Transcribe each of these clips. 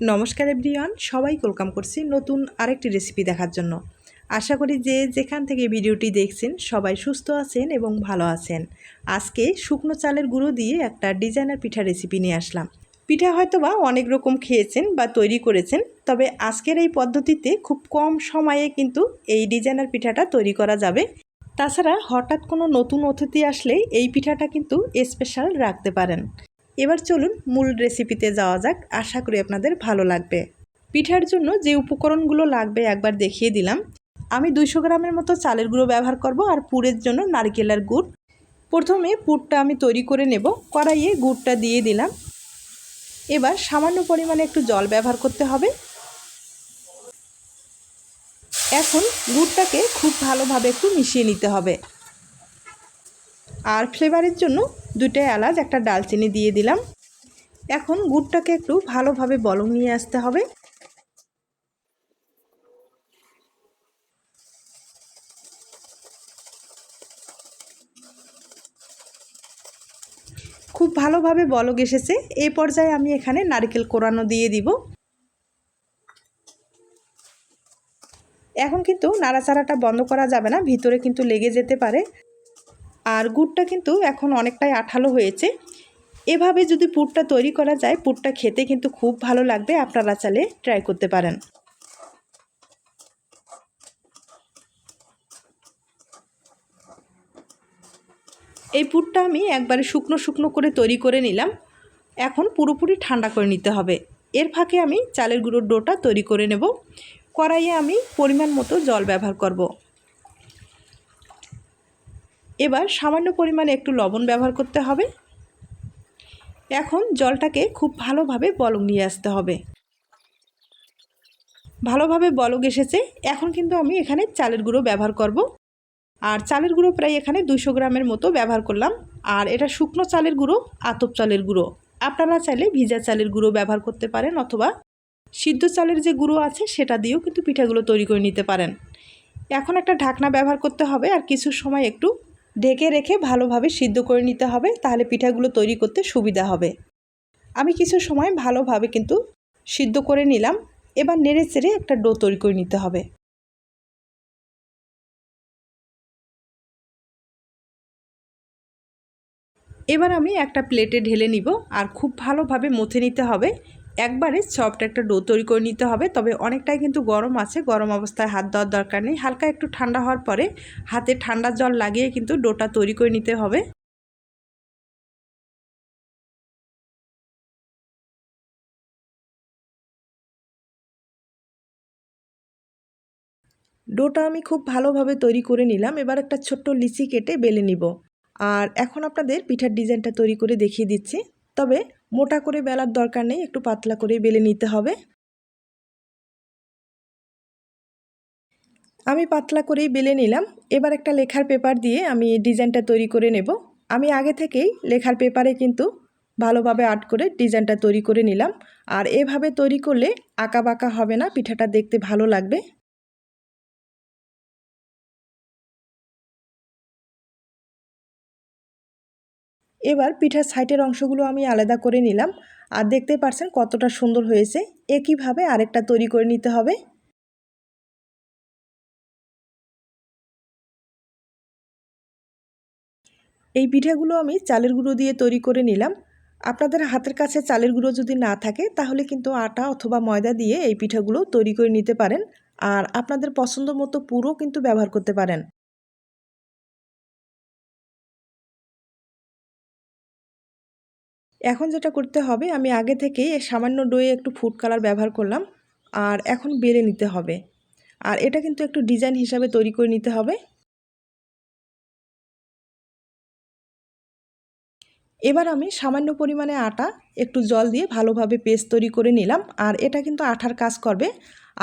নমস্কার এভরিওয়ান, সবাই ওয়েলকাম করছি নতুন আরেকটি রেসিপি দেখার জন্য। আশা করি যে যেখান থেকে ভিডিওটি দেখছেন, সবাই সুস্থ আছেন এবং ভালো আছেন। আজকে শুকনো চালের গুঁড়ো দিয়ে একটা ডিজাইনার পিঠা রেসিপি নিয়ে আসলাম। পিঠা হয়তো বা অনেক রকম খেয়েছেন বা তৈরি করেছেন, তবে আজকের এই পদ্ধতিতে খুব কম সময়ে কিন্তু এই ডিজাইনার পিঠাটা তৈরি করা যাবে। তাছাড়া হঠাৎ কোনো নতুন অতিথি আসলে এই পিঠাটা কিন্তু স্পেশাল রাখতে পারেন। এবার চলুন মূল রেসিপিতে যাওয়া যাক। আশা করি আপনাদের ভালো লাগবে। পিঠার জন্য যে উপকরণগুলো লাগবে একবার দেখিয়ে দিলাম। আমি দুইশো গ্রামের মতো চালের গুঁড়ো ব্যবহার করব আর পুরের জন্য নারকেলের গুড়। প্রথমে পুরটা আমি তৈরি করে নেব। কড়াইয়ে গুড়টা দিয়ে দিলাম। এবার সামান্য পরিমাণে একটু জল ব্যবহার করতে হবে। এখন গুড়টাকে খুব ভালোভাবে একটু মিশিয়ে নিতে হবে। আর ফ্লেভারের জন্য দুটো এলাচ, একটা ডালচিনি দিয়ে দিলাম। এখন গুড়টাকে একটু ভালোভাবে বলং নিয়ে আসতে হবে। খুব ভালোভাবে বলক এসেছে। এই পর্যায়ে আমি এখানে নারকেল কোরানো দিয়ে দিব। এখন কিন্তু নাড়াচাড়াটা বন্ধ করা যাবে না, ভিতরে কিন্তু লেগে যেতে পারে। আর গুড়টা কিন্তু এখন অনেকটাই আঠালো হয়েছে। এভাবে যদি পুরটা তৈরি করা যায়, পুরটা খেতে কিন্তু খুব ভালো লাগবে, আপনারা চালে ট্রাই করতে পারেন। এই পুরটা আমি একবারে শুকনো শুকনো করে তৈরি করে নিলাম। এখন পুরোপুরি ঠান্ডা করে নিতে হবে। এর ফাঁকে আমি চালের গুঁড়োর ডোটা তৈরি করে নেব। কড়াইয়ে আমি পরিমাণ মতো জল ব্যবহার করব। এবার সামান্য পরিমাণে একটু লবণ ব্যবহার করতে হবে। এখন জলটাকে খুব ভালোভাবে বলক নিয়ে আসতে হবে। ভালোভাবে বলক এসেছে। এখন কিন্তু আমি এখানে চালের গুঁড়ো ব্যবহার করব। আর চালের গুঁড়ো প্রায় এখানে দুশো গ্রামের মতো ব্যবহার করলাম। আর এটা শুকনো চালের গুঁড়ো, আতপ চালের গুঁড়ো। আপনারা চাইলে ভিজা চালের গুঁড়ো ব্যবহার করতে পারেন অথবা সিদ্ধ চালের যে গুঁড়ো আছে সেটা দিয়েও কিন্তু পিঠাগুলো তৈরি করে নিতে পারেন। এখন একটা ঢাকনা ব্যবহার করতে হবে। আর কিছু সময় একটু ঢেকে রেখে ভালোভাবে সিদ্ধ করে নিতে হবে, তাহলে পিঠাগুলো তৈরি করতে সুবিধা হবে। আমি কিছু সময় ভালোভাবে কিন্তু সিদ্ধ করে নিলাম, এবার নেড়ে চেড়ে একটা ডো তৈরি করে নিতে হবে। এবার আমি একটা প্লেটে ঢেলে নিব, আর খুব ভালোভাবে মথে নিতে হবে একবারে সফট একটা ডো তৈরি করে নিতে হবে, তবে অনেকটাই কিন্তু গরম আছে, গরম অবস্থায় হাত দেওয়ার দরকার নেই। হালকা একটু ঠান্ডা হওয়ার পরে হাতে ঠান্ডা জল লাগিয়ে কিন্তু ডোটা তৈরি করে নিতে হবে। ডোটা আমি খুব ভালোভাবে তৈরি করে নিলাম, এবার একটা ছোট্ট লিচি কেটে বেলে নিব। আর এখন আপনাদের পিঠার ডিজাইনটা তৈরি করে দেখিয়ে দিচ্ছি। তবে মোটা করে বেলার দরকার নেই, একটু পাতলা করে বেলে নিতে হবে। আমি পাতলা করেই বেলে নিলাম। এবার একটা লেখার পেপার দিয়ে আমি ডিজাইনটা তৈরি করে নেব। আমি আগে থেকেই লেখার পেপারে কিন্তু ভালোভাবে আর্ট করে ডিজাইনটা তৈরি করে নিলাম। আর এভাবে তৈরি করলে আঁকা বাঁকা হবে না, পিঠাটা দেখতে ভালো লাগবে। এবার পিঠার সাইটের অংশগুলো আমি আলাদা করে নিলাম। আর দেখতে পারছেন কতটা সুন্দর হয়েছে। একইভাবে আরেকটা তৈরি করে নিতে হবে। এই পিঠাগুলো আমি চালের গুঁড়ো দিয়ে তৈরি করে নিলাম। আপনাদের হাতের কাছে চালের গুঁড়ো যদি না থাকে, তাহলে কিন্তু আটা অথবা ময়দা দিয়ে এই পিঠাগুলো তৈরি করে নিতে পারেন। আর আপনাদের পছন্দ মতো পুরো কিন্তু ব্যবহার করতে পারেন। এখন যেটা করতে হবে, আমি আগে থেকেই সামান্য ডোয়ে একটু ফুড কালার ব্যবহার করলাম, আর এখন বেলে নিতে হবে। আর এটা কিন্তু একটু ডিজাইন হিসাবে তৈরি করে নিতে হবে। এবার আমি সামান্য পরিমাণে আটা, একটু জল দিয়ে ভালোভাবে পেস্ট তৈরি করে নিলাম, আর এটা কিন্তু আঠার কাজ করবে।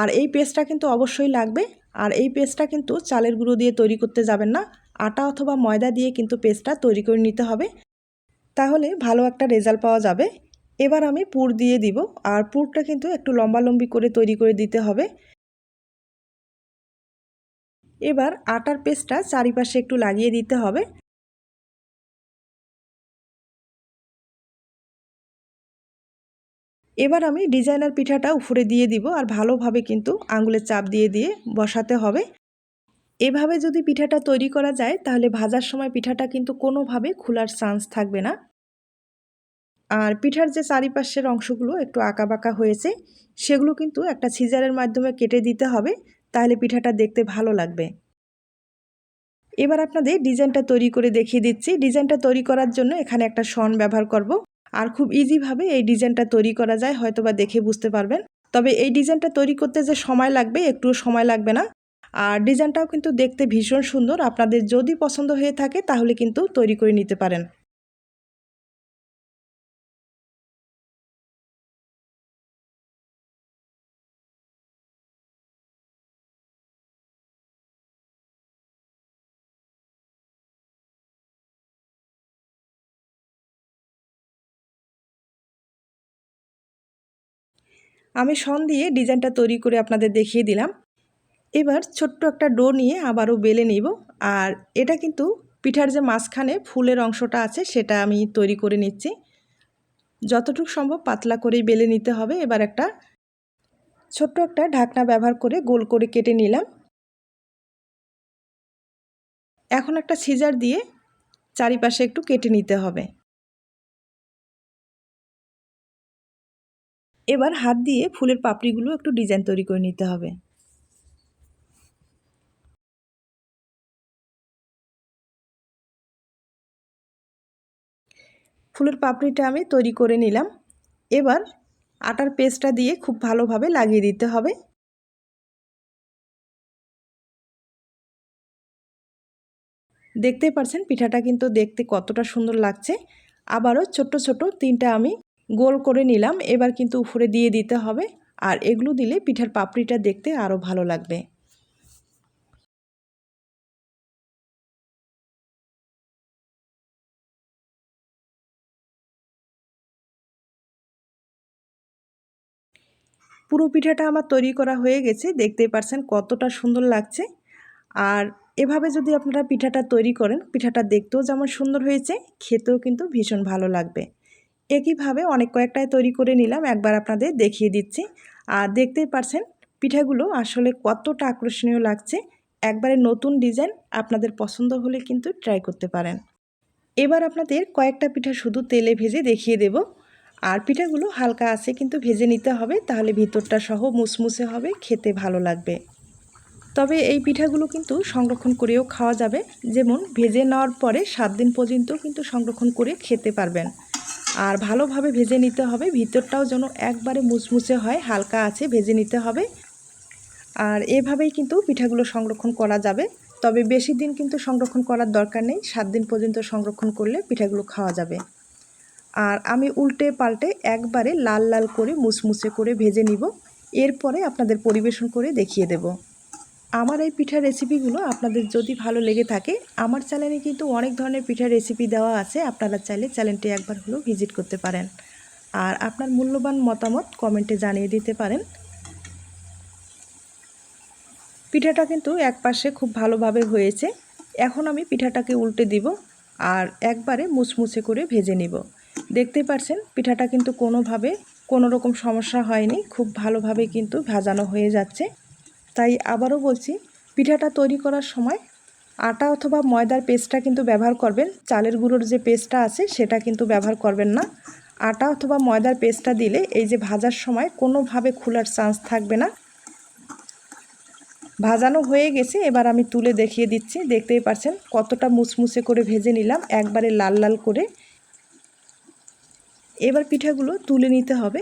আর এই পেস্টটা কিন্তু অবশ্যই লাগবে, আর এই পেস্টটা কিন্তু চালের গুঁড়ো দিয়ে তৈরি করতে যাবেন না, আটা অথবা ময়দা দিয়ে কিন্তু পেস্টটা তৈরি করে নিতে হবে। তাহলে ভালো একটা রেজাল্ট পাওয়া যাবে। এবার আমি পুর দিয়ে দিব, আর পুরটা কিন্তু একটু লম্বালম্বি করে তৈরি করে দিতে হবে। এবার আটার পেস্টটা চারিপাশে একটু লাগিয়ে দিতে হবে। এবার আমি ডিজাইনার পিঠাটা উপরে দিয়ে দিব, আর ভালোভাবে কিন্তু আঙুলের চাপ দিয়ে দিয়ে বসাতে হবে। এভাবে যদি পিঠাটা তৈরি করা যায়, তাহলে ভাজার সময় পিঠাটা কিন্তু কোনোভাবে খোলার চান্স থাকবে না। আর পিঠার যে চারিপাশের অংশগুলো একটু আঁকা বাঁকা হয়েছে, সেগুলো কিন্তু একটা সিজারের মাধ্যমে কেটে দিতে হবে, তাহলে পিঠাটা দেখতে ভালো লাগবে। এবার আপনাদের ডিজাইনটা তৈরি করে দেখিয়ে দিচ্ছি। ডিজাইনটা তৈরি করার জন্য এখানে একটা শন ব্যবহার করব। আর খুব ইজিভাবে এই ডিজাইনটা তৈরি করা যায় হয়তো বা দেখে বুঝতে পারবেন। তবে এই ডিজাইনটা তৈরি করতে যে সময় লাগবে, একটুও সময় লাগবে না। আর ডিজাইনটাও কিন্তু দেখতে ভীষণ সুন্দর। আপনাদের যদি পছন্দ হয়ে থাকে, তাহলে কিন্তু তৈরি করে নিতে পারেন। আমি সন দিয়ে ডিজাইনটা তৈরি করে আপনাদের দেখিয়ে দিলাম। এবার ছোট্ট একটা ডো নিয়ে আবারও বেলে নিব। আর এটা কিন্তু পিঠার যে মাঝখানে ফুলের অংশটা আছে সেটা আমি তৈরি করে নিচ্ছি। যতটুকু সম্ভব পাতলা করেই বেলে নিতে হবে। এবার একটা ছোট্ট একটা ঢাকনা ব্যবহার করে গোল করে কেটে নিলাম। এখন একটা সিজার দিয়ে চারিপাশে একটু কেটে নিতে হবে। এবার হাত দিয়ে ফুলের পাপড়িগুলো একটু ডিজাইন তৈরি করে নিতে হবে। ফুলের পাপড়িটা আমি তৈরি করে নিলাম। এবার আটার পেস্টটা দিয়ে খুব ভালোভাবে লাগিয়ে দিতে হবে। দেখতে পারছেন পিঠাটা কিন্তু দেখতে কতটা সুন্দর লাগছে। আবারও ছোট্ট ছোট তিনটা আমি গোল করে নিলাম। এবার কিন্তু উপরে দিয়ে দিতে হবে। আর এগুলো দিলে পিঠার পাপড়িটা দেখতে আরও ভালো লাগবে। পুরো পিঠাটা আমার তৈরি করা হয়ে গেছে, দেখতেই পারছেন কতটা সুন্দর লাগছে। আর এভাবে যদি আপনারা পিঠাটা তৈরি করেন, পিঠাটা দেখতেও যেমন সুন্দর হয়েছে, খেতেও কিন্তু ভীষণ ভালো লাগবে। একইভাবে অনেক কয়েকটাই তৈরি করে নিলাম, একবার আপনাদের দেখিয়ে দিচ্ছি। আর দেখতেই পারছেন পিঠাগুলো আসলে কতটা আকর্ষণীয় লাগছে, একবারে নতুন ডিজাইন আপনাদের পছন্দ হলে কিন্তু ট্রাই করতে পারেন। এবার আপনাদের কয়েকটা পিঠা শুধু তেলে ভেজে দেখিয়ে দেব। আর পিঠাগুলো হালকা আছে, কিন্তু ভেজে নিতে হবে, তাহলে ভিতরটা সহ মুসমুসে হবে, খেতে ভালো লাগবে। তবে এই পিঠাগুলো কিন্তু সংরক্ষণ করেও খাওয়া যাবে। যেমন ভেজে নেওয়ার পরে সাত দিন পর্যন্ত কিন্তু সংরক্ষণ করে খেতে পারবেন। আর ভালোভাবে ভেজে নিতে হবে, ভিতরটাও যেন একবারে মুচমুচে হয়, হালকা আছে, ভেজে নিতে হবে। আর এভাবেই কিন্তু পিঠাগুলো সংরক্ষণ করা যাবে। তবে বেশি দিন কিন্তু সংরক্ষণ করার দরকার নেই, সাত দিন পর্যন্ত সংরক্ষণ করলে পিঠাগুলো খাওয়া যাবে। আর আমি উল্টে পাল্টে একবারে লাল লাল করে মুচমুচে করে ভেজে নিব। এরপরে আপনাদের পরিবেশন করে দেখিয়ে দেব। আমার এই পিঠার রেসিপিগুলো আপনাদের যদি ভালো লেগে থাকে, আমার চ্যানেলে কিন্তু অনেক ধরনের পিঠার রেসিপি দেওয়া আছে, আপনারা চাইলে চ্যানেলটি একবার হলেও ভিজিট করতে পারেন। আর আপনার মূল্যবান মতামত কমেন্টে জানিয়ে দিতে পারেন। পিঠাটা কিন্তু এক পাশে খুব ভালোভাবে হয়েছে। এখন আমি পিঠাটাকে উল্টে দিব আর একবারে মুচমুচে করে ভেজে নিব। দেখতে পাচ্ছেন পিঠাটা কিন্তু কোনোভাবে কোনো রকম সমস্যা হয়নি, খুব ভালোভাবে কিন্তু ভাজানো হয়ে যাচ্ছে। তাই আবারও বলছি, পিঠাটা তৈরি করার সময় আটা অথবা ময়দার পেস্টটা কিন্তু ব্যবহার করবেন। চালের গুঁড়োর যে পেস্টটা আছে, সেটা কিন্তু ব্যবহার করবেন না। আটা অথবা ময়দার পেস্টটা দিলে এই যে ভাজার সময় কোনোভাবে খোলার চান্স থাকবে না। ভাজানো হয়ে গেছে, এবার আমি তুলে দেখিয়ে দিচ্ছি। দেখতেই পাচ্ছেন কতটা মুচমুচে করে ভেজে নিলাম। একবারে লাল লাল করে এবার পিঠাগুলো তুলে নিতে হবে।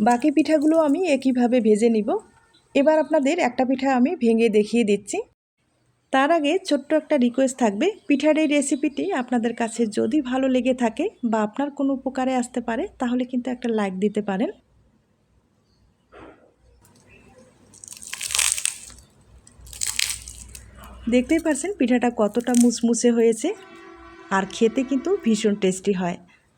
বাকি পিঠাগুলো আমি একইভাবে ভেজে নিব। এবার আপনাদের একটা পিঠা আমি ভেঙে দেখিয়ে দিচ্ছি। তার আগে ছোট্ট একটা রিকোয়েস্ট থাকবে। পিঠার এই রেসিপিটি আপনাদের কাছে যদি ভালো লেগে থাকে বা আপনার কোনো উপকারে আসতে পারে, তাহলে কিন্তু একটা লাইক দিতে পারেন। দেখতেই পারছেন পিঠাটা কতটা মুচমুচে হয়েছে। আর খেতে কিন্তু ভীষণ টেস্টি হয়।